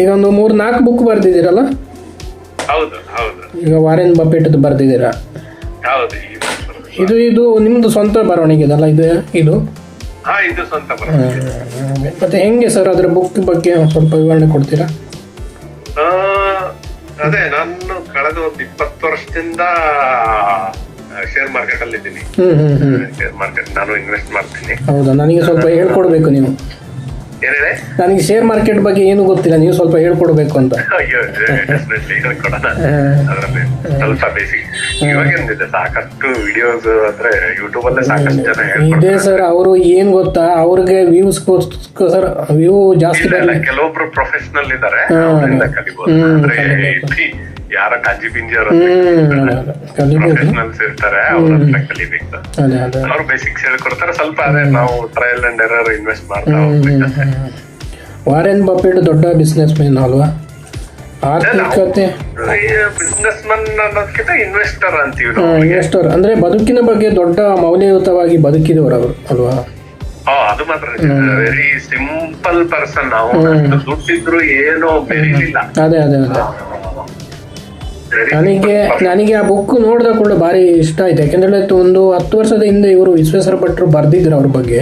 ಈಗ ಒಂದು ಮೂರು ನಾಲ್ಕು ಬುಕ್ ಬರ್ದಿದ್ದೀರಲ್ಲ? ಹೌದು ಹೌದು. ಈಗ ವಾರೆನ್ ಬಫೆಟ್ದು ಬರ್ದಿದ್ದೀರಾ? ಹೌದು ಇದು ಇದು ನಿಮ್ಮದು ಸ್ವಂತ ಬರವಣಿಗೆ ಇದಲ್ಲ ಇದು ಇದು? ಹಾ ಇದು ಸ್ವಂತ ಬರ ಮತ್ತೆ ಹೆಂಗೆ ಸರ್ ಅದರ ಬುಕ್ ಬಗ್ಗೆ ಸ್ವಲ್ಪ ವಿವರಣೆ ಕೊಡ್ತೀರಾ? ಅದೇ ನಾನು ಕಳೆದ ಒಂದು ಇಪ್ಪತ್ತು ವರ್ಷದಿಂದ ಶೇರ್ ಮಾರ್ಕೆಟ್ ಅಲ್ಲಿ ಇದ್ದೀನಿ ಶೇರ್ ಮಾರ್ಕೆಟ್ ನಾನು ಇನ್ವೆಸ್ಟ್ ಮಾಡ್ತೀನಿ. ಹೌದಾ? ನನಗೆ ಸ್ವಲ್ಪ ಹೇಳ್ಕೊಡ್ಬೇಕು ನೀವು. ಏನೇನೆ ನನಗೆ ಶೇರ್ ಮಾರ್ಕೆಟ್ ಬಗ್ಗೆ ಏನು ಗೊತ್ತಿಲ್ಲ ನೀವು ಸ್ವಲ್ಪ ಹೇಳ್ಕೊಡ್ಬೇಕು ಅಂತ. ಅಯ್ಯೋ ಡೆಫಿನೆಟ್ಲಿ ಹೇಳ್ಕೊಡೋಣ. ಅದ್ರಲ್ಲಿ ಸ್ವಲ್ಪ ಬೇಸಿಕ್ ಇವಾಗ ಏನಿದೆ ಸಾಕಷ್ಟು ವಿಡಿಯೋಸ್ ಅಂದ್ರೆ ಯೂಟ್ಯೂಬ್ ಅಲ್ಲೇ ಸಾಕಷ್ಟು ಜನ ಇದೇ ಸರ್ ಅವರು ಏನ್ ಗೊತ್ತಾ ಅವ್ರಿಗೆ ಸರ್ ವ್ಯೂ ಜಾಸ್ತಿ ಕೆಲವೊಬ್ರು ಪ್ರೊಫೆಷನಲ್ ಇದ್ದಾರೆ ಹ್ಮ್. ಅವರಿಂದ ಕಲಿಬಹುದು ಅಂದ್ರೆ ಯಾರ ಕಾಜಿ ಕಲಿಬೋದು ಪ್ರೊಫೆಷನಲ್ಸ್ ಇರ್ತಾರೆ ಅವ್ರ ಹತ್ರ ಕಲಿಬೇಕು. ಅವ್ರು ಬೇಸಿಕ್ಸ್ ಹೇಳ್ಕೊಡ್ತಾರೆ ಸ್ವಲ್ಪ ಅದೇ ನಾವು ಟ್ರಯಲ್ ಅಂಡ್ ಎರರ್ ಇನ್ವೆಸ್ಟ್ ಮಾಡ್ತಾ. ವಾರೆನ್ ಬಫೆಟ್ ದೊಡ್ಡ ಬಿಸ್ನೆಸ್ ಮ್ಯಾನ್ ಅಲ್ವಾ ಆರ್ಥಿಕತೆ ಬಿಸ್ನೆಸ್ ಮನ್ ಅನ್ನೋದಕ್ಕಿಂತ ಇನ್ವೆಸ್ಟರ್ ಅಂತೀವಿ ನಾವು ಇನ್ವೆಸ್ಟರ್ ಅಂದ್ರೆ ಬದುಕಿನ ಬಗ್ಗೆ ದೊಡ್ಡ ಮೌಲ್ಯಯುತವಾಗಿ ಬದುಕಿದವರು ಅವರು ಅಲ್ವಾ? ಹಾ ಅದು ಮಾತ್ರ. ವೆರಿ ಸಿಂಪಲ್ ಪರ್ಸನ್ ನಾವು. ದುಡ್ಡಿದ್ರು ಏನೋ ಬೆರಿಲಿಲ್ಲ ಅದೇ ಅದೇ ನನಗೆ ನನಗೆ ಆ ಬುಕ್ ನೋಡಿದ ಕೂಡ ಭಾರಿ ಇಷ್ಟ ಆಯ್ತು. ಯಾಕೆಂದ್ರೆ ಒಂದು ಹತ್ತು ವರ್ಷದ ಹಿಂದೆ ಇವರು ವಿಶ್ವೇಶ್ವರ ಭಟ್ರು ಬರ್ದಿದ್ರು ಅವ್ರ ಬಗ್ಗೆ.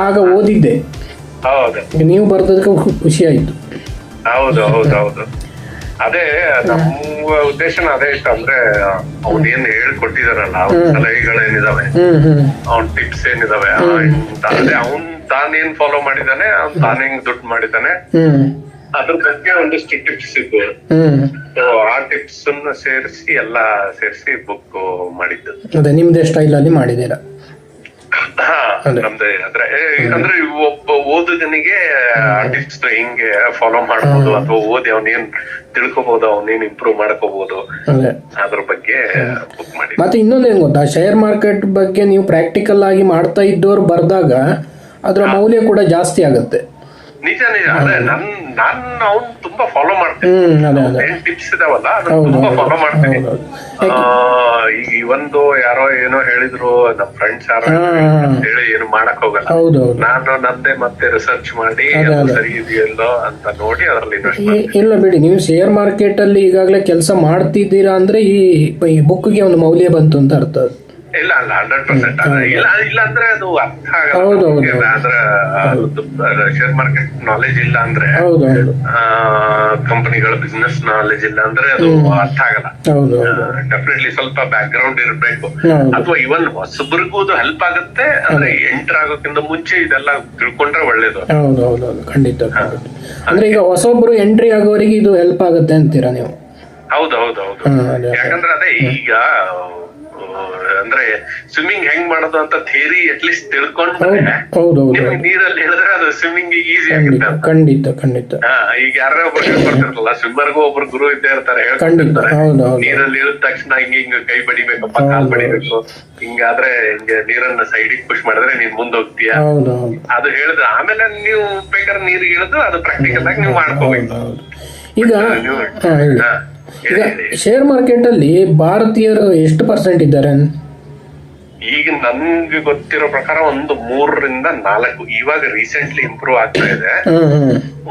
ಆಗ ಓದಿದ್ದೆ. ನೀವು ಬರ್ದದಕ್ಕೆ ಖುಷಿ ಆಯ್ತು. ಹೌದು ಹೌದು ಹೌದು. ಅದೇ ನಮ್ಮ ಉದ್ದೇಶನ ಅದೇ ಇತ್ತು ಅಂದ್ರೆ ಅವ್ನ ಏನ್ ಹೇಳ್ಕೊಟ್ಟಿದಾರಲ್ಲ ಅವ್ನ ಸಲಹೆಗಳೇನಿದಾವೆ ಅವ್ನ ಟಿಪ್ಸ್ ಏನಿದಾವೆ ಅವನ್ ಅದೇ ಅವ್ನ್ ತಾನೇನ್ ಫಾಲೋ ಮಾಡಿದಾನೆ ಅವ್ನ್ ತಾನೇ ದುಡ್ಡು ಮಾಡಿದಾನೆ ಅದ್ರ ಬಗ್ಗೆ ಒಂದಿಷ್ಟು ಟಿಪ್ಸ್ ಇದ್ವು ಆ ಟಿಪ್ಸ್ ಸೇರಿಸಿ ಎಲ್ಲ ಸೇರಿಸಿ ಬುಕ್ ಮಾಡಿದ್ದು. ಅದೇ ನಿಮ್ದೇ ಸ್ಟೈಲ್ ಅಲ್ಲಿ ಮಾಡಿದೀರಾ ನಮ್ದೇ ಅಂದ್ರೆ ಅಂದ್ರೆ ಒಬ್ಬ ಓದುಗನಿಗೆ ಟಿಪ್ಸ್ ಹಿಂಗೆ ಫಾಲೋ ಮಾಡ್ಬೋದು ಅಥವಾ ಓದಿ ಅವನೇನ್ ತಿಳ್ಕೊಬಹುದು ಅವನೇನ್ ಇಂಪ್ರೂವ್ ಮಾಡ್ಕೋಬಹುದು ಅದೇ. ಅದ್ರ ಬಗ್ಗೆ ಬುಕ್ ಮಾಡಿ ಮತ್ತೆ ಏನ್ ಗೊತ್ತಾ? ಶೇರ್ ಮಾರ್ಕೆಟ್ ಬಗ್ಗೆ ನೀವು ಪ್ರಾಕ್ಟಿಕಲ್ ಆಗಿ ಮಾಡ್ತಾ ಇದ್ದವ್ರು ಬರ್ದಾಗ ಅದ್ರ ಮೌಲ್ಯ ಕೂಡ ಜಾಸ್ತಿ ಆಗುತ್ತೆ. ನಿಜ ನಿಜ ಅದೇ ನನ್ ನಾನ್ ಅವ್ನ್ ತುಂಬಾ ಫಾಲೋ ಮಾಡ್ತೀನಿ. ಏನ್ ಟಿಪ್ಸ್ ಇದಾವಲ್ಲ ಅದನ್ನ ತುಂಬಾ ಫಾಲೋ ಮಾಡ್ತೀನಿ. ಈ ಒಂದು ಯಾರೋ ಏನೋ ಹೇಳಿದ್ರು ನಮ್ ಫ್ರೆಂಡ್ಸ್ ಯಾರೋ ಹೇಳಿ ಏನು ಮಾಡಕ್ ಹೋಗಲ್ಲ. ನಾನು ನಂದೇ ಮತ್ತೆ ರಿಸರ್ಚ್ ಮಾಡಿ. ಸರಿ ಇದೆಯಲ್ಲೋ ಅಂತ ನೋಡಿ ಅದ್ರಲ್ಲಿ ಇನ್ವೆಸ್ಟ್ ಇಲ್ಲ ಬಿಡಿ ನೀವು ಶೇರ್ ಮಾರ್ಕೆಟ್ ಅಲ್ಲಿ ಈಗಾಗಲೇ ಕೆಲಸ ಮಾಡ್ತಿದ್ದೀರಾ ಅಂದ್ರೆ ಈ ಬುಕ್ ಬುಕ್ಗೆ ಒಂದು ಮೌಲ್ಯ ಬಂತು ಅಂತ ಅರ್ಥ. ಅದು. ಇಲ್ಲ ಅಲ್ಲ ಹಂಡ್ರೆಡ್ ಪರ್ಸೆಂಟ್ ಇಲ್ಲ ಇಲ್ಲ ಅಂದ್ರೆ ಅದು ಅರ್ಥ ಆಗಲ್ಲ. ಅಂದ್ರೆ ಶೇರ್ ಮಾರ್ಕೆಟ್ ನಾಲೆಜ್ ಇಲ್ಲ ಅಂದ್ರೆ ಕಂಪನಿಗಳ ಬಿಸ್ನೆಸ್ ನಾಲೆಜ್ ಇಲ್ಲ ಅಂದ್ರೆ ಅದು ಅರ್ಥ ಆಗಲ್ಲ. ಡೆಫಿನೆಟ್ಲಿ ಸ್ವಲ್ಪ ಬ್ಯಾಕ್ ಗ್ರೌಂಡ್ ಇರಬೇಕು ಅಥವಾ ಇವನ್ ಹೊಸಬ್ರಿಗೂ ಅದು ಹೆಲ್ಪ್ ಆಗುತ್ತೆ ಅಂದ್ರೆ ಎಂಟರ್ ಆಗೋಕ್ಕಿಂತ ಮುಂಚೆ ಇದೆಲ್ಲ ತಿಳ್ಕೊಂಡ್ರೆ ಒಳ್ಳೇದು. ಹೌದು ಹೌದು ಹೌದು. ಖಂಡಿತ ಅಂದ್ರೆ ಈಗ ಹೊಸೊಬ್ರು ಎಂಟ್ರಿ ಆಗೋರಿಗೆ ಇದು ಹೆಲ್ಪ್ ಆಗುತ್ತೆ ಅಂತೀರಾ ನೀವು? ಹೌದು ಹೌದು ಹೌದು. ಅದೇ ಅದೇ. ಯಾಕಂದ್ರೆ ಅದೇ ಈಗ ಅಂದ್ರೆ ಸ್ವಿಮ್ಮಿಂಗ್ ಹೆಂಗ್ ಮಾಡೋದು ಅಂತ ಥಿಯರಿ ಅಟ್ಲೀಸ್ಟ್ ತಿಳ್ಕೊಂಡ್ರೆ ನಿಮ್ಗೆ ನೀರಲ್ಲಿ ಹೇಳಿದ್ರೆ ಅದು ಸ್ವಿಮ್ಮಿಂಗ್ ಈಸಿ ಆಗುತ್ತೆ ಖಂಡಿತ ಖಂಡಿತ ಈಗ ಯಾರೋ ಒಬ್ರು ಹೇಳ್ಕೊಡ್ತಿರಲ್ಲ ಸ್ವಿಮ್ಮರ್ಗೂ ಒಬ್ರು ಗುರು ಇದ್ದೇ ಇರ್ತಾರೆ ನೀರಲ್ಲಿ ಇಳಿದ ತಕ್ಷಣ ಹಿಂಗ ಹಿಂಗ ಕೈ ಬಡಿಬೇಕಪ್ಪ ಕಾಲ್ ಬಡಿಬೇಕು. ಹಿಂಗಾದ್ರೆ ಹಿಂಗೆ ನೀರನ್ನ ಸೈಡಿಗೆ ಪುಷ್ ಮಾಡಿದ್ರೆ ನೀನ್ ಮುಂದೋಗ್ತೀಯ ಅದು ಹೇಳಿದ್ರೆ ಆಮೇಲೆ ನೀವು ಬೇಕಾದ್ರೆ ನೀರಿಗೆ ಇಳಿದು ಅದು ಪ್ರಾಕ್ಟಿಕಲ್ ಆಗಿ ನೀವು ಮಾಡ್ಕೋಬೇಕು. ಈಗ ಈಗ. ಶೇರ್ ಮಾರ್ಕೆಟ್ ಅಲ್ಲಿ ಭಾರತೀಯರು ಎಷ್ಟು ಪರ್ಸೆಂಟ್ ಇದ್ದಾರೆ? ಈಗ ನನ್ಗೆ ಗೊತ್ತಿರೋ ಪ್ರಕಾರ ಒಂದು ಮೂರರಿಂದ ನಾಲ್ಕು ಇವಾಗ ರೀಸೆಂಟ್ಲಿ ಇಂಪ್ರೂವ್ ಆಗ್ತಾ ಇದೆ.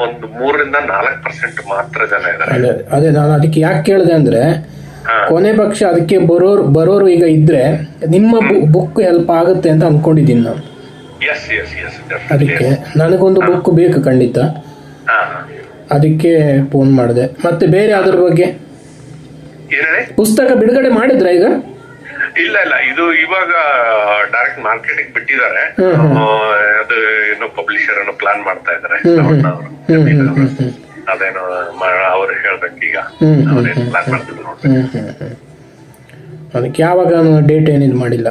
ಒಂದು ಮೂರರಿಂದ ನಾಲ್ಕು ಪರ್ಸೆಂಟ್ ಮಾತ್ರ ಜನ ಇದ್ದಾರೆ. ಅದೇ ನಾನು ಅದಕ್ಕೆ ಯಾಕೆ ಕೇಳಿದೆ ಅಂದ್ರೆ. ಕೊನೆ ಪಕ್ಷ ಅದಕ್ಕೆ ಬರೋರು ಬರೋರು ಈಗ ಇದ್ರೆ ನಿಮ್ಮ ಬುಕ್ ಹೆಲ್ಪ್ ಆಗುತ್ತೆ ಅಂತ ಅನ್ಕೊಂಡಿದ್ದೀನಿ ನಾನು. ಅದಕ್ಕೆ ನನಗೊಂದು ಬುಕ್ ಬೇಕು ಖಂಡಿತ. ಅದಕ್ಕೆ ಫೋನ್ ಮಾಡಿದೆ. ಮತ್ತೆ ಬೇರೆ ಅದ್ರ ಬಗ್ಗೆ? ಪುಸ್ತಕ ಬಿಡುಗಡೆ ಮಾಡಿದ್ರ ಈಗ? ಇಲ್ಲ ಇಲ್ಲ. ಇದು ಇವಾಗ ಡೈರೆಕ್ಟ್ ಮಾರ್ಕೆಟಿಂಗ್ ಬಿಟ್ಟಿದ್ದಾರೆ. ಅದು ಏನೋ ಪಬ್ಲಿಷರ್ ಅನ್ನು ಪ್ಲಾನ್ ಮಾಡ್ತಾ ಇದಾರೆ ಅದೇನು ಅವರು. ಹ್ಮ್ ಹ್ಮ್ ಹ್ಮ್ ಹ್ಮ್. ಅದೇನೋ ಅವ್ರು ಹೇಳ್ಬೇಕು ಈಗ. ಹ್ಮ್, ಹ್ಮ್, ಪ್ಲಾನ್ ಮಾಡ್ತಿದ್ರು ನೋಡ್ಬೇಕು. ಅದಕ್ಕೆ ಯಾವಾಗ ಡೇಟ್ ಏನಿದ್ ಮಾಡಿಲ್ಲ.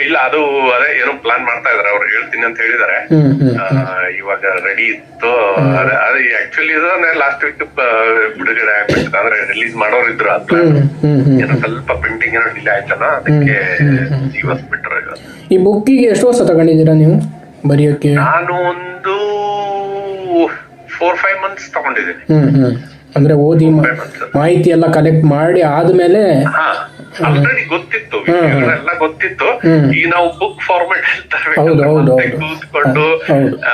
ಇಲ್ಲ ಅದು ಅದೇ ಏನೋ ಪ್ಲಾನ್ ಮಾಡ್ತಾ ಇದಾರೆ ಅವ್ರು ಹೇಳ್ತೀನಿ ಅಂತ ಹೇಳಿದಾರೆ. ಇವಾಗ ರೆಡಿ ಇತ್ತು. ಅದೇ- ಆಕ್ಚುಲಿ ಲಾಸ್ಟ್ ವೀಕ್ ಬಿಡುಗಡೆ ಆಗ್ಬಿಟ್ಟಿತ್ತು. ಅಂದ್ರೆ ರಿಲೀಸ್ ಮಾಡೋರು ಇದ್ರು ಅಂತ. ಏನೋ ಸ್ವಲ್ಪ ಪ್ರಿಂಟಿಂಗ್ ಏನೋ ಡಿಲೇ ಆಯ್ತಲ್ಲ ಅದಕ್ಕೆ ಇವತ್ತು ಬಿಟ್ರು ಈ ಬುಕ್ಕಿಗೆ ಎಷ್ಟು ವರ್ಷ ತಗೊಂಡಿದ್ದೀರಾ ನೀವು ಬರೆಯೋಕೆ ನಾನು ಒಂದು ಫೋರ್ ಫೈವ್ ಮಂತ್ಸ್ ತಗೊಂಡಿದ್ದೀನಿ. ಅಂದ್ರೆ ಓದಿ ಮಾಹಿತಿ ಎಲ್ಲ ಕಲೆಕ್ಟ್ ಮಾಡಿ ಆದ್ಮೇಲೆ ಹಾ. ಆಲ್ರೆಡಿ ಗೊತ್ತಿತ್ತು ಎಲ್ಲ ಗೊತ್ತಿತ್ತು. ಈಗ ನಾವು ಬುಕ್ ಫಾರ್ಮೆಟ್ ಕೂತ್ಕೊಂಡು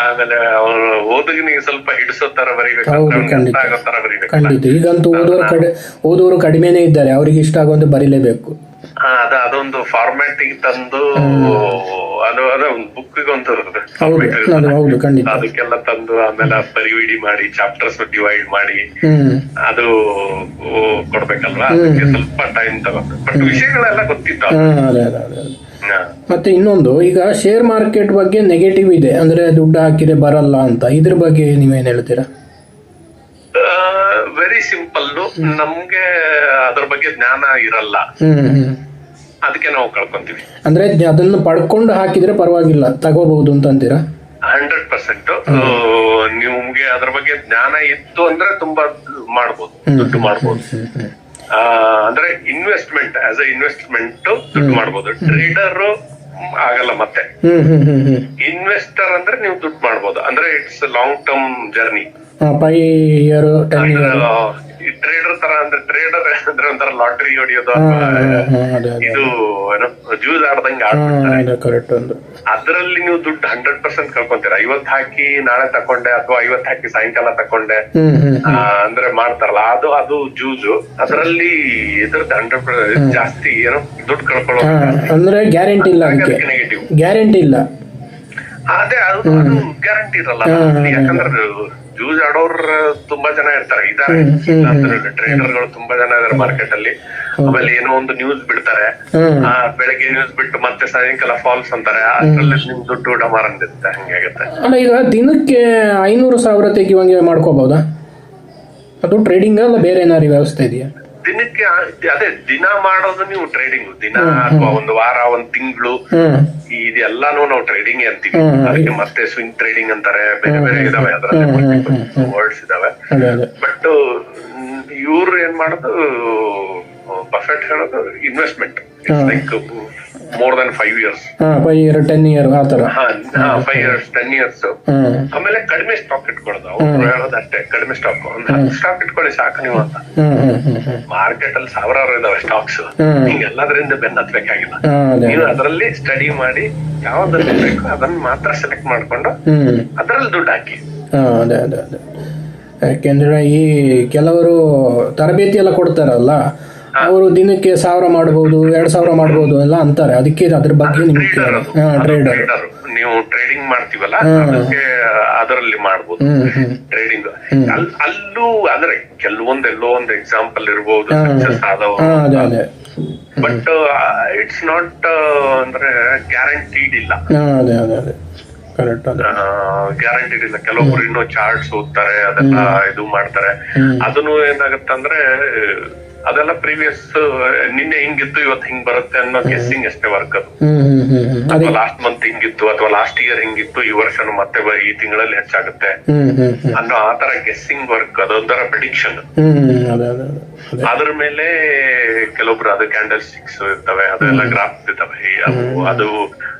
ಆಮೇಲೆ ಅವ್ರು ಓದುಗನಿಗೆ ಸ್ವಲ್ಪ ಹಿಡಿಸೋ ತರ ಬರೀಬೇಕು ಹೌದು, ಖಂಡಿತ. ಆಗೋ ತರ ಬರೀಬೇಕು ಖಂಡಿತ. ಈಗಂತೂ ಓದೋರು ಕಡೆ ಓದೋರು ಕಡಿಮೆನೇ ಇದ್ದಾರೆ. ಅವ್ರಿಗೆ ಇಷ್ಟ ಆಗುವಂತೆ ಬರೀಲೇಬೇಕು. ಅದ ಅದೊಂದು ಫಾರ್ಮ್ಯಾಟಿಗೆ ತಂದು ಅದು ಅದ ಒಂದು ಬುಕ್ ಒಂದು ಅದಕ್ಕೆಲ್ಲ ತಂದು ಆಮೇಲೆ ಪರಿವಿಡಿ ಮಾಡಿ ಚಾಪ್ಟರ್ಸ್ ಡಿವೈಡ್ ಮಾಡಿ ಅದು ಕೊಡ್ಬೇಕಲ್ವಾ? ಅದಕ್ಕೆ ಸ್ವಲ್ಪ ಟೈಮ್ ತಗೊಂಡು. ಬಟ್ ವಿಷಯಗಳೆಲ್ಲ ಗೊತ್ತಿತ್ತು. ಮತ್ತೆ ಇನ್ನೊಂದು ಈಗ ಶೇರ್ ಮಾರ್ಕೆಟ್ ಬಗ್ಗೆ ನೆಗೆಟಿವ್ ಇದೆ. ಅಂದ್ರೆ ದುಡ್ಡು ಹಾಕಿದ್ರೆ ಬರಲ್ಲ ಅಂತ. ಇದ್ರ ಬಗ್ಗೆ ನೀವೇನ್ ಹೇಳ್ತೀರಾ? ವೆರಿ ಸಿಂಪಲ್ ನಮ್ಗೆ ಅದ್ರ ಬಗ್ಗೆ ಜ್ಞಾನ ಇರಲ್ಲ. ಅದಕ್ಕೆ ನಾವು ಕಳ್ಕೊಂತೀವಿ. ಅಂದ್ರೆ ಅದನ್ನು ಪಡ್ಕೊಂಡು ಹಾಕಿದ್ರೆ ಪರವಾಗಿಲ್ಲ ತಗೋಬಹುದು ಅಂತ ಅಂತೀರಾ? Hundred percent. ನಿಮ್ಗೆ ಅದ್ರ ಬಗ್ಗೆ ಜ್ಞಾನ ಇತ್ತು ಅಂದ್ರೆ ತುಂಬಾ ಮಾಡ್ಬೋದು ದುಡ್ಡು ಮಾಡ್ಬೋದು. ಅಂದ್ರೆ ಇನ್ವೆಸ್ಟ್ಮೆಂಟ್ ಆಸ್ ಅ ಇನ್ವೆಸ್ಟ್ಮೆಂಟ್ ದುಡ್ಡು ಮಾಡ್ಬೋದು. ಟ್ರೇಡರ್ ಆಗಲ್ಲ ಮತ್ತೆ. ಇನ್ವೆಸ್ಟರ್ ಅಂದ್ರೆ ನೀವು ದುಡ್ಡು ಮಾಡ್ಬೋದು. ಅಂದ್ರೆ it's long term journey five year ten year. Trader ತರ ಅಂದ್ರೆ ಟ್ರೇಡರ್ ಅಂದ್ರೆ ಒಂಥರ ಲಾಟ್ರಿ ಹೊಡಿಯೋದು ಇದು ಏನೋ ಜ್ಯೂಸ್ ಆಡ್ದಂಗೆ ಅದೇ ಕರೆಕ್ಟ್ ಒಂದು. ಅದ್ರಲ್ಲಿ ನೀವು ದುಡ್ಡು ಹಂಡ್ರೆಡ್ ಪರ್ಸೆಂಟ್ ಕಳ್ಕೊಂತೀರ. ಐವತ್ ಹಾಕಿ ನಾಳೆ ತಕೊಂಡೆ ಅಥವಾ ಐವತ್ ಹಾಕಿ ಸಾಯಂಕಾಲ ತಕೊಂಡೆ. ಅಂದ್ರೆ ಮಾಡ್ತಾರಲ್ಲ ಅದು ಅದು ಜ್ಯೂಸು ಅದರಲ್ಲಿ ಇದ್ರದ್ದು ಹಂಡ್ರೆಡ್ ಜಾಸ್ತಿ ಏನೋ ದುಡ್ಡು ಕಳ್ಕೊಳ್ಳೋ ಅಂದ್ರೆ ಗ್ಯಾರಂಟಿ ಇಲ್ಲ ನೆಗೆಟಿವ್ ಗ್ಯಾರಂಟಿ ಇಲ್ಲ. ಅದು ಅದು ಗ್ಯಾರಂಟಿ ಇರಲ್ಲ. ಯಾಕಂದ್ರೆ ಜ್ಯೂಸ್ ಆಡೋರ್ ತುಂಬಾ ಜನ ಇರ್ತಾರೆ. ಇದಾರೆ. ಟ್ರೇಡರ್ಗಳು ತುಂಬಾ ಜನ ಇದಾರೆ ಮಾರ್ಕೆಟ್ ಅಲ್ಲಿ ಆಮೇಲೆ ಏನೋ ಒಂದು ನ್ಯೂಸ್ ಬಿಡ್ತಾರೆ. ಆ ಬೆಳಗ್ಗೆ ನ್ಯೂಸ್ ಬಿಟ್ಟು ಮತ್ತೆ ಸಾಯಂಕಾಲ ಫಾಲ್ಸ್ ಅಂತಾರೆ. ಅದ್ರಲ್ಲಿ ನಿಮ್ ದುಡ್ಡು ಡಮಾರ್ ಅಂದಿರುತ್ತೆ ಹಂಗಾಗುತ್ತೆ ಅಲ್ಲ ಈಗ ದಿನಕ್ಕೆ ಐನೂರು ಸಾವಿರ ತೆಗಿವಂಗೆ ಮಾಡ್ಕೋಬಹುದಾ ಅದು ಟ್ರೇಡಿಂಗ್ ಅಲ್ಲ ಬೇರೆ ಏನಾರು ವ್ಯವಸ್ಥೆ ಇದೆಯಾ? ದಿನಕ್ಕೆ ಅದೇ ದಿನ ಮಾಡೋದು ನೀವು ಟ್ರೇಡಿಂಗ್ ದಿನ ಅಥವಾ ಒಂದು ವಾರ ಒಂದ್ ತಿಂಗಳು ಇದೆಲ್ಲಾನು ನಾವು ಟ್ರೇಡಿಂಗ್ ಅಂತೀವಿ. ಅದಕ್ಕೆ ಮತ್ತೆ ಸ್ವಿಂಗ್ ಟ್ರೇಡಿಂಗ್ ಅಂತಾರೆ ಬೇರೆ ಬೇರೆ ಇದಾವೆ ಅದರಲ್ಲಿ ವರ್ಡ್ಸ್ ಇದಾವೆ. ಬಟ್ ಇವ್ರು ಏನ್ ಮಾಡೋದು ಬಫೆಟ್ ಹೇಳೋದು investment like more than five years five year ten year ಆ ಥರ. ಫೈವ್ ಇಯರ್ಸ್ ಟೆನ್ ಇಯರ್ಸ್ ಆಮೇಲೆ ಕಡಿಮೆ ಸ್ಟಾಕ್ ಇಟ್ಕೊಳ್ಳೋದು. ಅವ್ರು ಹೇಳೋದು ಅಷ್ಟೇ ಕಡಿಮೆ ಸ್ಟಾಕ್ ಒಂದ್ ಹತ್ತು ಸ್ಟಾಕ್ ಇಟ್ಕೊಳ್ಳಿ ಸಾಕು ನೀವು ಅಂತ. ಮಾರ್ಕೆಟ್ ಅಲ್ಲಿ ಸಾವಿರಾರು ಇದಾವೆ ಸ್ಟಾಕ್ಸ್ ಹ್ಮ್. ಹಿಂಗೆಲ್ಲದ್ರಿಂದ ಬೆನ್ನ ಹತ್ಬೇಕಾಗಿಲ್ಲ ನೀವು ಅದರಲ್ಲಿ ಸ್ಟಡಿ ಮಾಡಿ ಯಾವ್ದಲ್ಲಿ ಬೇಕು ಅದನ್ನ ಮಾತ್ರ ಸೆಲೆಕ್ಟ್ ಮಾಡ್ಕೊಂಡು ಅದ್ರಲ್ಲಿ ದುಡ್ಡು ಹಾಕಿ. ಅದೇ ಅದೇ ಅದೇ. ಯಾಕೆಂದ್ರೆ ಈ ಕೆಲವರು ತರಬೇತಿ ಎಲ್ಲ ಕೊಡ್ತಾರಲ್ಲ ಅವರು ದಿನಕ್ಕೆ ಸಾವಿರ ಮಾಡಬಹುದು ಎರಡ್ ಸಾವಿರ ಮಾಡಬಹುದು ಎಲ್ಲ ಅಂತಾರೆ. ಅದಕ್ಕೆ ಅದ್ರ ಬಗ್ಗೆ ನಿಮ್ಗೆ ಟ್ರೇಡರ್ ನೀವು ಟ್ರೇಡಿಂಗ್ ಮಾಡ್ತೀವಲ್ಲ ಅದಕ್ಕೆ ಅದರಲ್ಲಿ ಹ್ಮ್ ಟ್ರೇಡಿಂಗ್ ಅಲ್ಲೂ ಅಂದ್ರೆ ಕೆಲವೊಂದು ಎಲ್ಲೋ ಒಂದು ಎಕ್ಸಾಂಪಲ್ ಇರಬಹುದು ಸಕ್ಸಸ್ ಬಟ್ ಇಟ್ಸ್ ನಾಟ್ ಅಂದ್ರೆ ಗ್ಯಾರಂಟಿಡ್ ಇಲ್ಲ. ಗ್ಯಾರಂಟಿಡ್ ಇಲ್ಲ. ಕೆಲವೊಬ್ರು ಇನ್ನೂ ಚಾರ್ಟ್ಸ್ ಓದ್ತಾರೆ ಅದೆಲ್ಲ ಇದು ಮಾಡ್ತಾರೆ. ಅದನ್ನು ಏನಾಗುತ್ತಂದ್ರೆ ಅದೆಲ್ಲ ಪ್ರೀವಿಯಸ್ ನಿನ್ನೆ ಹಿಂಗಿತ್ತು ಇವತ್ತು ಹಿಂಗ್ ಬರುತ್ತೆ ಅನ್ನೋ ಗೆಸ್ಸಿಂಗ್ ಅಷ್ಟೇ ವರ್ಕ್ ಅದು. ಲಾಸ್ಟ್ ಮಂತ್ ಹಿಂಗಿತ್ತು ಅಥವಾ ಲಾಸ್ಟ್ ಇಯರ್ ಹಿಂಗಿತ್ತು ಈ ವರ್ಷನು ಮತ್ತೆ ಈ ತಿಂಗಳಲ್ಲಿ ಹೆಚ್ಚಾಗುತ್ತೆ ಅನ್ನೋ ಆ ತರ ಗೆಸ್ಸಿಂಗ್ ವರ್ಕ್ ಅದೊಂಥರ ಪ್ರಿಡಿಕ್ಷನ್ ಅದ್ರ ಮೇಲೆ ಕೆಲವೊಬ್ರು ಅದು ಕ್ಯಾಂಡಲ್ ಸ್ಟಿಕ್ಸ್ ಇರ್ತವೆ ಅದೆಲ್ಲ ಗ್ರಾಫ್ ಇರ್ತವೆ ಅದು ಅದು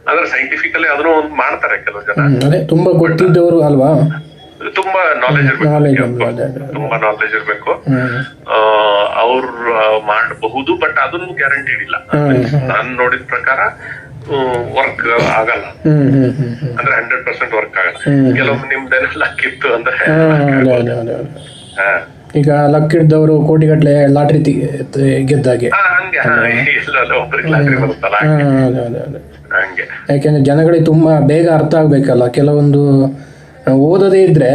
ಅಂದ್ರೆ ಸೈಂಟಿಫಿಕಲಿ ಅದನ್ನು ಒಂದು ಮಾಡ್ತಾರೆ ಕೆಲವು ಜನ. ತುಂಬಾ ಗೊತ್ತಿದ್ದವರು ಅಲ್ವಾ? ತುಂಬಾ ನಾಲೆಜ್ ಇರ್ಬೇಕು. ತುಂಬಾ ನಾಲೆಜ್ ಇರ್ಬೇಕು. ಅವ್ರು ಮಾಡಬಹುದು ಬಟ್ ಅದನ್ನು ಗ್ಯಾರಂಟಿ ಇಲ್ಲ. ನಾನ್ ನೋಡಿದ ಪ್ರಕಾರ ವರ್ಕ್ ಆಗಲ್ಲ. ಅಂದ್ರೆ ಹಂಡ್ರೆಡ್ ಪರ್ಸೆಂಟ್ ವರ್ಕ್ ಆಗಲ್ಲ. ಕೆಲವೊಮ್ಮೆ ನಿಮ್ದೆಲ್ಲ ಲಕ್ ಇತ್ತು ಅಂದ್ರೆ. ಈಗ ಲಕ್ ಇದ್ದವರು ಕೋಟಿಗಟ್ಟಲೆ ಲಾಟ್ರಿ ಗೆದ್ದಾಗೆ ಯಾಕೆಂದ್ರೆ ಜನಗಳಿಗೆ ತುಂಬಾ ಬೇಗ ಅರ್ಥ ಆಗ್ಬೇಕಲ್ಲ. ಕೆಲವೊಂದು ಓದದೇ ಇದ್ರೆ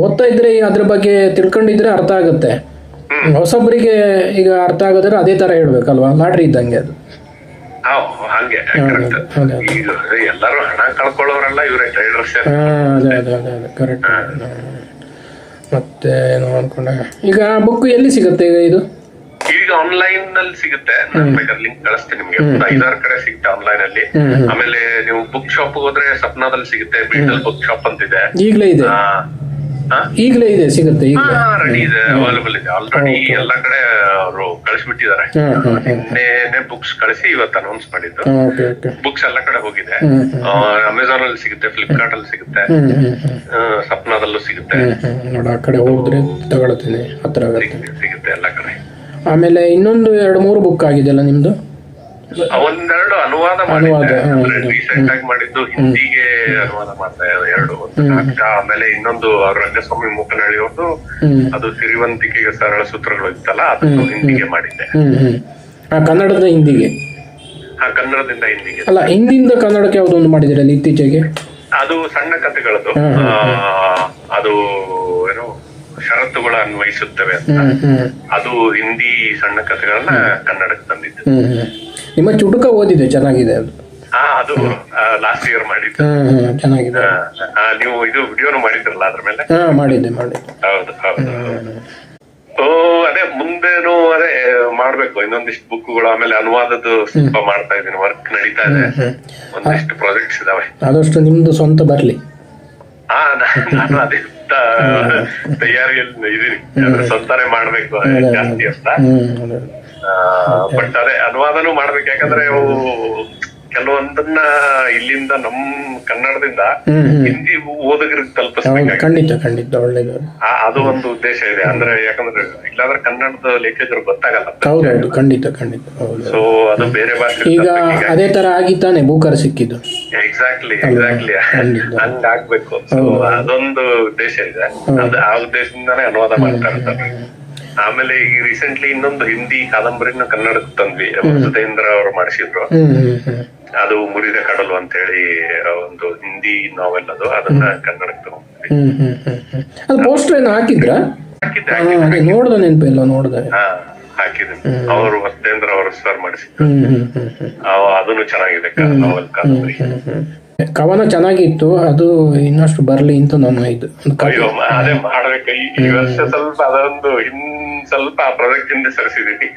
ಓದ್ತಾ ಇದ್ರೆ ಅದ್ರ ಬಗ್ಗೆ ತಿಳ್ಕೊಂಡಿದ್ರೆ ಅರ್ಥ ಆಗುತ್ತೆ. ಹೊಸಬರಿಗೆ ಈಗ ಅರ್ಥ ಆಗೋದ್ರೆ ಅದೇ ತರ ಹೇಳ್ಬೇಕಲ್ವಾ? ಲಾಟ್ರಿ ಇದ್ದಂಗೆ ಅದು. ಹಂಗೆ ಈಗ ಎಲ್ಲರೂ ಹಣ ಕಳ್ಕೊಳ್ಳೋರೆಲ್ಲ ಇವರೇ ಟ್ರೇಡರ್ಸ್ ಅದೇ ಅದೇ ಅದೇ ಅದೇ. ಕರೆಕ್ಟ್ ಮತ್ತೆ ಏನು ಅನ್ಕೊಂಡೆ? ಈಗ ಬುಕ್ ಎಲ್ಲಿ ಸಿಗುತ್ತೆ ಈಗ ಇದು? ಈಗ ಆನ್ಲೈನ್ನಲ್ಲಿ ಸಿಗುತ್ತೆ ಲಿಂಕ್ ಕಳಿಸ್ತೀನಿ ನಿಮಗೆ. ಒಂದು ಐದಾರು ಕಡೆ ಸಿಗುತ್ತೆ ಆನ್ಲೈನ್ ಅಲ್ಲಿ. ಆಮೇಲೆ ನೀವು ಬುಕ್ ಶಾಪ್ ಹೋದ್ರೆ ಸಪ್ನಾದಲ್ಲಿ ಸಿಗುತ್ತೆ ಬೀಟಲ್ ಬುಕ್ ಶಾಪ್ ಅಂತಿದೆ. ಈಗಲೇ ಇದೆ? ಈಗಲೇ ಇದೆ ಸಿಗುತ್ತೆ ಈಗ ರೆಡಿ ಇದೆ ಅವೈಲೇಬಲ್ ಇದೆ. ಆಲ್ರೆಡಿ ಎಲ್ಲ ಕಡೆ ಅವರು ಕಳಿಸ್ಬಿಟ್ಟಿದ್ದಾರೆ. ನಿನ್ನೆ ಬುಕ್ಸ್ ಕಳಿಸಿ ಇವತ್ತು ಅನೌನ್ಸ್ ಮಾಡಿದ್ದು. ಬುಕ್ಸ್ ಎಲ್ಲ ಕಡೆ ಹೋಗಿದೆ. ಅಮೆಝಾನ್ ಅಲ್ಲಿ ಸಿಗುತ್ತೆ ಫ್ಲಿಪ್ಕಾರ್ಟ್ ಅಲ್ಲಿ ಸಿಗುತ್ತೆ. ಸಪ್ನಾದಲ್ಲೂ ಸಿಗುತ್ತೆ ನೋಡ ಆ ಕಡೆ ಹೋಗಿದ್ರೆ ತಗೊಳ್ತೀನಿ ಹತ್ರ ಸಿಗುತ್ತೆ ಎಲ್ಲ ಕಡೆ. ಆಮೇಲೆ ಇನ್ನೊಂದು ಎರಡು ಮೂರು ಬುಕ್ ಆಗಿದೆಯಲ್ಲ ನಿಮ್ದು? ಒಂದೆರಡು ಅನುವಾದ ರೀಸೆಂಟ್ ಆಗಿ ಮಾಡಿದ್ದು ಹಿಂದಿಗೆ ಅನುವಾದ ಮಾಡ್ದೆ ಎರಡು ಒಂದು ನಾಟಕ ಆಮೇಲೆ ಇನ್ನೊಂದು ಅವ್ರ ರಂಗಸ್ವಾಮಿ ಮೂಕನಹಳ್ಳಿ ಅವ್ರದ್ದು ಅದು ಸಿರಿವಂತಿಕೆಗೆ ಸರಳ ಸೂತ್ರಗಳು ಇತ್ತಲ್ಲ ಅದನ್ನು ಹಿಂದಿಗೆ ಮಾಡಿದ್ದೆ. ಕನ್ನಡದ ಹಿಂದಿಗೆ? ಹಾ ಕನ್ನಡದಿಂದ ಹಿಂದಿಗೆ. ಅಲ್ಲ ಹಿಂದಿಂದ ಕನ್ನಡಕ್ಕೆ ಯಾವುದೊಂದು ಮಾಡಿದಿರಲ್ಲ ಇತ್ತೀಚೆಗೆ? ಅದು ಸಣ್ಣ ಕಥೆಗಳದು. ಅದು ಏನು ಷರತ್ತುಗಳು ಅನ್ವಯಿಸುತ್ತವೆ ಅಂತ. ಅದು ಹಿಂದಿ ಸಣ್ಣ ಕಥೆಗಳನ್ನ ಕನ್ನಡಕ್ಕೆ ತಂದಿದ್ದು. ನಿಮ್ಮ ಚುಟುಕ ಓದಿದೆ ಚೆನ್ನಾಗಿದೆ ಅದು. ಹಾ ಅದು ಲಾಸ್ಟ್ ಇಯರ್ ಮಾಡಿದ್ದು. ಹ್ಮ್ ಹ್ಮ್ ಚೆನ್ನಾಗಿದೆ. ಆ, ಆ, ನೀವು ಇದು ವಿಡಿಯೋನು ಮಾಡಿದ್ರಲ್ಲ ಅದ್ರ ಮೇಲೆ? ಹಾ ಮಾಡಿದ್ದೆ ಮಾಡಿದ್ದೆ. ಹೌದು ಹೌದು. ಓ ಅದೇ ಮುಂದೇನು ಅದೇ ಮಾಡ್ಬೇಕು. ಇನ್ನೊಂದಿಷ್ಟು ಬುಕ್ಗಳು ಆಮೇಲೆ ಅನುವಾದದ್ದು ಸ್ವಲ್ಪ ಮಾಡ್ತಾ ಇದ್ದೀನಿ. ವರ್ಕ್ ನಡೀತಾ ಇದೆ. ಒಂದಿಷ್ಟು ಪ್ರಾಜೆಕ್ಟ್ಸ್ ಇದಾವೆ. ಆದಷ್ಟು ನಿಮ್ದು ಸ್ವಂತ ಬರ್ಲಿ. ಹಾ ನಾ- ನಾನು ಅದೇ ತ- ತಯಾರಿಯಲ್ಲಿ ಇದೀನಿ ಅದ್ರ ಸ್ವಂತಾನೆ ಮಾಡ್ಬೇಕು ಜಾಸ್ತಿ ಅಂತ. ಹ್ಮ್ ಬಟ್ ಅದೇ ಅನುವಾದನೂ ಮಾಡ್ಬೇಕು. ಯಾಕಂದ್ರೆ ಅವು ಕೆಲವೊಂದನ್ನ ಇಲ್ಲಿಂದ ನಮ್ ಕನ್ನಡದಿಂದ ಹಿಂದಿ ಓದುಗರಿಗೆ ತಲುಪಿಸ್ಬೇಕು. ಖಂಡಿತ ಖಂಡಿತ ಒಳ್ಳೇದು. ಅದು ಒಂದು ಉದ್ದೇಶ ಇದೆ. ಅಂದ್ರೆ ಯಾಕಂದ್ರೆ ಇಲ್ಲಾಂದ್ರೆ ಕನ್ನಡದ ಲೇಖಕರು ಗೊತ್ತಾಗಲ್ಲ. ಖಂಡಿತ ಖಂಡಿತ ಸೊ ಅದು ಬೇರೆ ಭಾಷೆ ಈಗ ಅದೇ ತರ ಆಗಿತ್ತಾನೆ ಭೂಕರ ಸಿಕ್ಕಿದ್ದು. ಎಕ್ಸಾಕ್ಟ್ಲಿ ಎಕ್ಸಾಕ್ಟ್ಲಿ ಹಂಗಾಗ್ಬೇಕು. ಹಂಗ ಆಗ್ಬೇಕು ಸೊ ಅದೊಂದು ಉದ್ದೇಶ ಇದೆ. ಅದು ಆ ಉದ್ದೇಶದಿಂದಾನೇ ಅನುವಾದ ಮಾಡ್ತಾ ಇರ್ತಾರೆ. ಆಮೇಲೆ ಈ ರೀಸೆಂಟ್ಲಿ ಇನ್ನೊಂದು ಹಿಂದಿ ಕಾದಂಬರಿನ ಕನ್ನಡಕ್ಕೆ ತಂದ್ವಿ. ಸುಧೇಂದ್ರ ಅವರು ಮಾಡಿಸಿದ್ರು. ಅದು ಮುರಿದ ಕಡಲು ಅಂತ ಹೇಳಿ ಒಂದು ಹಿಂದಿ ನಾವೆಲ್ ಅದು. ಅದನ್ನ ಕನ್ನಡಕ್ಕೆ ತಗೊಂಡ್ವಿ. ಅದು ಪೋಸ್ಟರ್ ಏನು ಹಾಕಿದ್ರ? ನೋಡ್ದೆ ನೆನಪಿಲ್ಲ ನೋಡ್ದೆ. ಹಾ ಹಾಕಿದ್ದೀನಿ. ಅವರು ವಸುಧೇಂದ್ರ ಅವರು ಸರ್ ಮಾಡಿಸಿದ್ರು. ಅದನ್ನು ಚೆನ್ನಾಗಿದೆ ನಾವೆಲ್ ಕಾದಂಬರಿ. ಕವನ ಚೆನ್ನಾಗಿತ್ತು ಅದು ಇನ್ನಷ್ಟು ಬರ್ಲಿ ಅಂತ ನಾನು ಇದು ಅದೇ ಮಾಡ್ಬೇಕು. ಈ ವರ್ಷ ಸ್ವಲ್ಪ ಅದೊಂದು ಸ್ವಲ್ಪ ಆ ಪ್ರಾಜೆಕ್ಟ್ ಹಿಂದೆ ಸರಿಸಿದೀನಿ.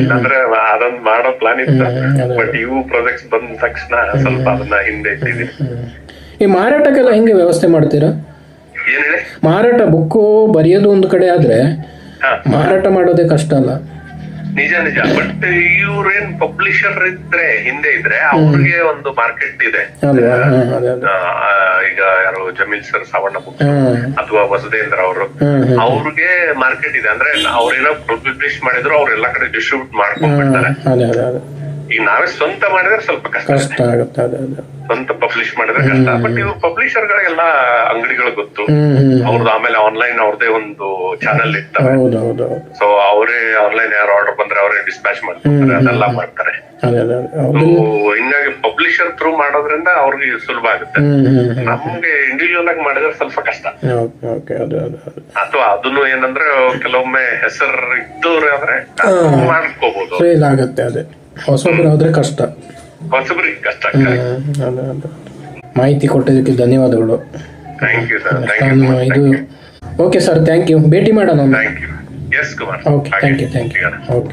ಇಲ್ಲಾಂದ್ರೆ ಅದೊಂದ್ ಮಾಡೋ ಪ್ಲಾನ್ ಇತ್ತು. ಬಟ್ ಇವು ಪ್ರಾಜೆಕ್ಟ್ ಬಂದ ತಕ್ಷಣ ಸ್ವಲ್ಪ ಅದನ್ನ ಹಿಂದೆ ಇಟ್ಟಿದೀನಿ. ಈ ಮಾರಾಟಕ್ಕೆಲ್ಲ ಹೆಂಗೆ ವ್ಯವಸ್ಥೆ ಮಾಡ್ತೀರಾ? ಮಾರಾಟ ಬುಕ್ಕು ಬರೆಯೋದು ಒಂದು ಕಡೆ ಆದ್ರೆ ಮಾರಾಟ ಮಾಡೋದೇ ಕಷ್ಟ ಅಲ್ಲ. ನಿಜ ನಿಜ. ಬಟ್ ಇವ್ರೇನ್ ಪಬ್ಲಿಷರ್ ಇದ್ರೆ ಹಿಂದೆ ಇದ್ರೆ ಅವ್ರಿಗೆ ಒಂದು ಮಾರ್ಕೆಟ್ ಇದೆ. ಈಗ ಯಾರು ಜಮೀಲ್ ಸರ್ ಸಾವಣ್ಣ ಬುಕ್ ಅಥವಾ ವಸುದೇಂದ್ರ ಅವರು ಅವ್ರಿಗೆ ಮಾರ್ಕೆಟ್ ಇದೆ. ಅಂದ್ರೆ ಅವ್ರೇನೋ ಪಬ್ಲಿಷ್ ಮಾಡಿದ್ರು ಅವ್ರ ಎಲ್ಲಾ ಕಡೆ ಡಿಸ್ಟ್ರಿಬ್ಯೂಟ್ ಮಾಡ್ಕೊಂಡ್ಬಿಡ್ತಾರೆ. ಈಗ ನಾವೇ ಸ್ವಂತ ಮಾಡಿದ್ರೆ ಸ್ವಲ್ಪ ಕಷ್ಟ. ಆಗುತ್ತೆ ಸ್ವಂತ ಪಬ್ಲಿಷ್ ಮಾಡಿದ್ರೆ ಕಷ್ಟ. ಬಟ್ ಇವು ಪಬ್ಲಿಷರ್ ಗಳಿಗೆಲ್ಲ ಅಂಗಡಿಗಳು ಗೊತ್ತು. ಅವ್ರದ್ದು ಆಮೇಲೆ ಆನ್ಲೈನ್ ಅವ್ರದೇ ಒಂದು ಚಾನಲ್ ಇರ್ತವೆ ಸೊ ಅವರೇ ಆನ್ಲೈನ್ ಯಾರು ಆರ್ಡರ್ ಬಂದ್ರೆ ಅವರೇ ಡಿಸ್ಪ್ಯಾಚ್ ಮಾಡ್ತಾರೆ ಅದೆಲ್ಲ ಮಾಡ್ತಾರೆ. ಹಿಂಗಾಗಿ ಪಬ್ಲಿಷರ್ ಥ್ರೂ ಮಾಡೋದ್ರಿಂದ ಅವ್ರಿಗೆ ಸುಲಭ ಆಗುತ್ತೆ. ನಮ್ಗೆ ಇಂಡಿವಿಜುವಲ್ ಆಗಿ ಮಾಡಿದ್ರೆ ಸ್ವಲ್ಪ ಕಷ್ಟ. ಅಥವಾ ಅದನ್ನು ಏನಂದ್ರೆ ಕೆಲವೊಮ್ಮೆ ಹೆಸರು ಇದ್ದವ್ರೆ ಆದ್ರೆ ಮಾಡ್ಕೋಬಹುದು ಸೇಲ್ ಆಗುತ್ತೆ ಅದೇ. ಹೊಸೊಬ್ರು ಹೋದ್ರೆ ಕಷ್ಟ. ಹೊಸಬ್ರಿಗೆ ಕಷ್ಟ. ಮಾಹಿತಿ ಕೊಟ್ಟಿದ್ದಕ್ಕೆ ಧನ್ಯವಾದಗಳು. ಥ್ಯಾಂಕ್ ಯು ಸರ್ ಇದು ಓಕೆ ಸರ್ ಥ್ಯಾಂಕ್ ಯು ಭೇಟಿ ಮಾಡೋಣ thank you okay thank you thank you okay